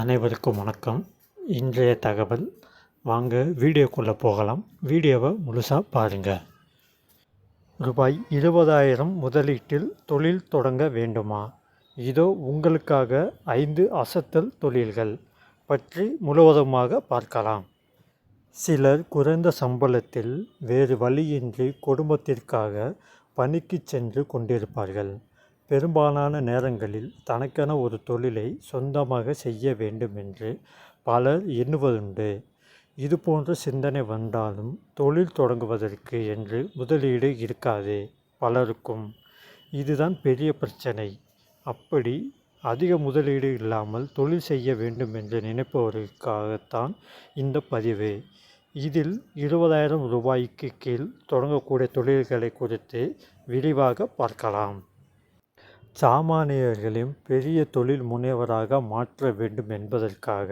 அனைவருக்கும் வணக்கம். இன்றைய தகவல் வாங்க வீடியோக்குள்ளே போகலாம். வீடியோவை முழுசாக பாருங்கள் ரூபாய் இருபதாயிரம் முதலீட்டில் தொழில் தொடங்க வேண்டுமா? இதோ உங்களுக்காக ஐந்து அசத்தல் தொழில்கள் பற்றி முழுவதுமாக பார்க்கலாம். சிலர் குறைந்த சம்பளத்தில் வேறு வழியின்றி குடும்பத்திற்காக பணிக்கு சென்று கொண்டிருப்பார்கள். பெரும்பாலான நேரங்களில் தனக்கென ஒரு தொழிலை சொந்தமாக செய்ய வேண்டும் என்று பலர் எண்ணுவதுண்டு. இதுபோன்ற சிந்தனை வந்தாலும் தொழில் தொடங்குவதற்கு என்று முதலீடு இருக்காது பலருக்கும். இதுதான் பெரிய பிரச்சனை. அப்படி அதிக முதலீடு இல்லாமல் தொழில் செய்ய வேண்டும் என்று நினைப்பவர்களுக்காகத்தான் இந்த பதிவு. இதில் இருபதாயிரம் ரூபாய்க்கு கீழ் தொடங்கக்கூடிய தொழில்களை குறித்து விரிவாக பார்க்கலாம். சாமானியர்களையும் பெரிய தொழில் முனைவராக மாற்ற வேண்டும் என்பதற்காக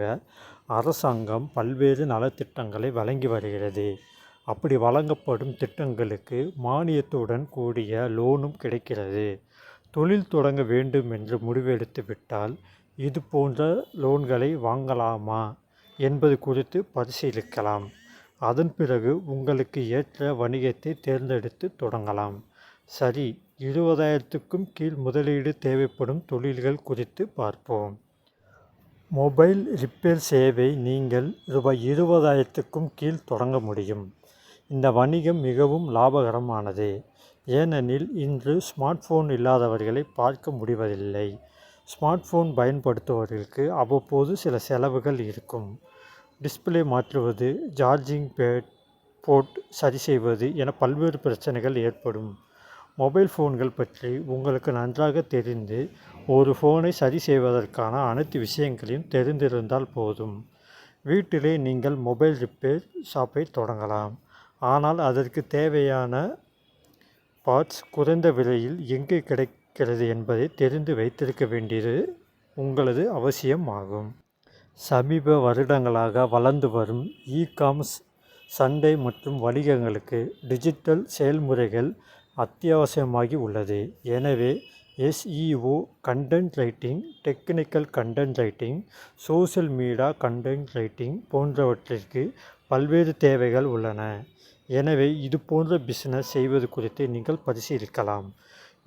அரசாங்கம் பல்வேறு நலத்திட்டங்களை வழங்கி வருகிறது. அப்படி வழங்கப்படும் திட்டங்களுக்கு மானியத்துடன் கூடிய லோனும் கிடைக்கிறது. தொழில் தொடங்க வேண்டும் என்று முடிவெடுத்து விட்டால் இது போன்ற லோன்களை வாங்கலாமா என்பது குறித்து பரிசீலிக்கலாம். அதன் பிறகு உங்களுக்கு ஏற்ற வணிகத்தை தேர்ந்தெடுத்து தொடங்கலாம். சரி இருபதாயிரத்துக்கும் கீழ் முதலீடு தேவைப்படும் தொழில்கள் குறித்து பார்ப்போம். மொபைல் ரிப்பேர் சேவை நீங்கள் ரூபாய் இருபதாயிரத்துக்கும் கீழ் தொடங்க முடியும். இந்த வணிகம் மிகவும் லாபகரமானது. ஏனெனில் இன்று ஸ்மார்ட் ஃபோன் இல்லாதவர்களை பார்க்க முடிவதில்லை. ஸ்மார்ட் ஃபோன் பயன்படுத்துவதற்கு அவ்வப்போது சில செலவுகள் இருக்கும். டிஸ்பிளே மாற்றுவது சார்ஜிங் பேட் போர்ட் சரி செய்வது என பல்வேறு பிரச்சனைகள் ஏற்படும். மொபைல் ஃபோன்கள் பற்றி உங்களுக்கு நன்றாக தெரிந்து ஒரு ஃபோனை சரி செய்வதற்கான அனைத்து விஷயங்களையும் தெரிந்திருந்தால் போதும். வீட்டிலே நீங்கள் மொபைல் ரிப்பேர் ஷாப்பை தொடங்கலாம். ஆனால் அதற்கு தேவையான பார்ட்ஸ் குறைந்த விலையில் எங்கே கிடைக்கிறது என்பதை தெரிந்து வைத்திருக்க வேண்டியது உங்களது அவசியம் ஆகும் சமீப வருடங்களாக வளர்ந்து வரும் இ காமர்ஸ் சந்தை மற்றும் வணிகங்களுக்கு டிஜிட்டல் செயல்முறைகள் அத்தியாவசியமாகி உள்ளது. எனவே SEO content writing technical content writing social media content writing போன்றவற்றிற்கு பல்வேறு தேவைகள் உள்ளன. எனவே இது போன்ற பிஸ்னஸ் செய்வது குறித்து நீங்கள் பரிசீலிக்கலாம்.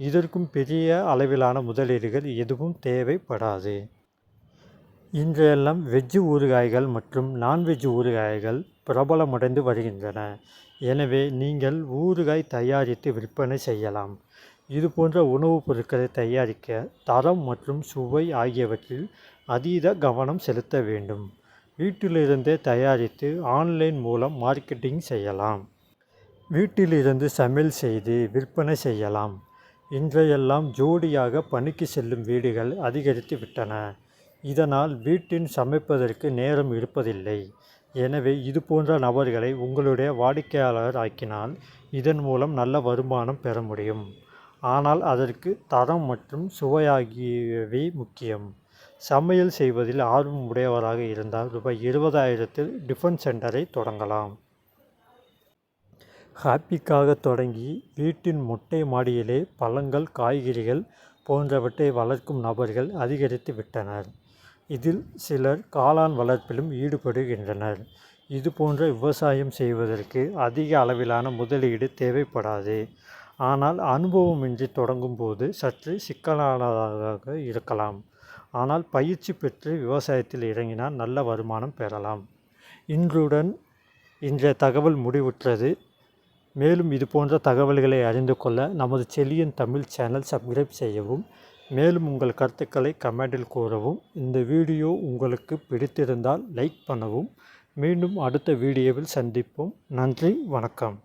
இதற்கும் பெரிய அளவிலான முதலீடுகள் எதுவும் தேவைப்படாது. இன்றையெல்லாம் வெஜ்ஜு ஊறுகாய்கள் மற்றும் நான்வெஜ் ஊறுகாய்கள் பிரபலமடைந்து வருகின்றன. எனவே நீங்கள் ஊறுகாய் தயாரித்து விற்பனை செய்யலாம். இது போன்ற உணவுப் பொருட்களை தயாரிக்க தரம் மற்றும் சுவை ஆகியவற்றில் அதீத கவனம் செலுத்த வேண்டும். வீட்டிலிருந்தே தயாரித்து ஆன்லைன் மூலம் மார்க்கெட்டிங் செய்யலாம். வீட்டிலிருந்து சமையல் செய்து விற்பனை செய்யலாம். இன்றையெல்லாம் ஜோடியாக பணிக்கு செல்லும் வீடுகள் அதிகரித்து விட்டன. இதனால் வீட்டின் சமைப்பதற்கு நேரம் இருப்பதில்லை எனவே இது போன்ற நபர்களை உங்களுடைய வாடிக்கையாளர் ஆக்கினால் இதன் மூலம் நல்ல வருமானம் பெற முடியும். ஆனால் அதற்கு தரம் மற்றும் சுவையாகியவை முக்கியம். சமையல் செய்வதில் ஆர்வம் உடையவராக இருந்தால் ரூபாய் இருபதாயிரத்தில் டிஃபன் சென்டரை தொடங்கலாம். ஹாப்பிக்காக தொடங்கி வீட்டின் மொட்டை மாடியிலே பழங்கள் காய்கறிகள் போன்றவற்றை வளர்க்கும் நபர்கள் அதிகரித்து விட்டனர். இதில் சிலர் காளான் வளர்ப்பிலும் ஈடுபடுகின்றனர். இது போன்ற விவசாயம் செய்வதற்கு அதிக அளவிலான முதலீடு தேவைப்படாது. ஆனால் அனுபவமின்றி தொடங்கும் போது சற்று சிக்கலானதாக இருக்கலாம். ஆனால் பயிற்சி பெற்று விவசாயத்தில் இறங்கினால் நல்ல வருமானம் பெறலாம். இன்றுடன் இன்றைய தகவல் முடிவுற்றது. மேலும் இது போன்ற தகவல்களை அறிந்து கொள்ள நமது செலியன் தமிழ் சேனல் சப்ஸ்கிரைப் செய்யவும் மேலும் உங்கள் கருத்துக்களை கமெண்டில் கூறவும். இந்த வீடியோ உங்களுக்கு பிடித்திருந்தால் லைக் பண்ணவும். மீண்டும் அடுத்த வீடியோவில் சந்திப்போம். நன்றி வணக்கம்.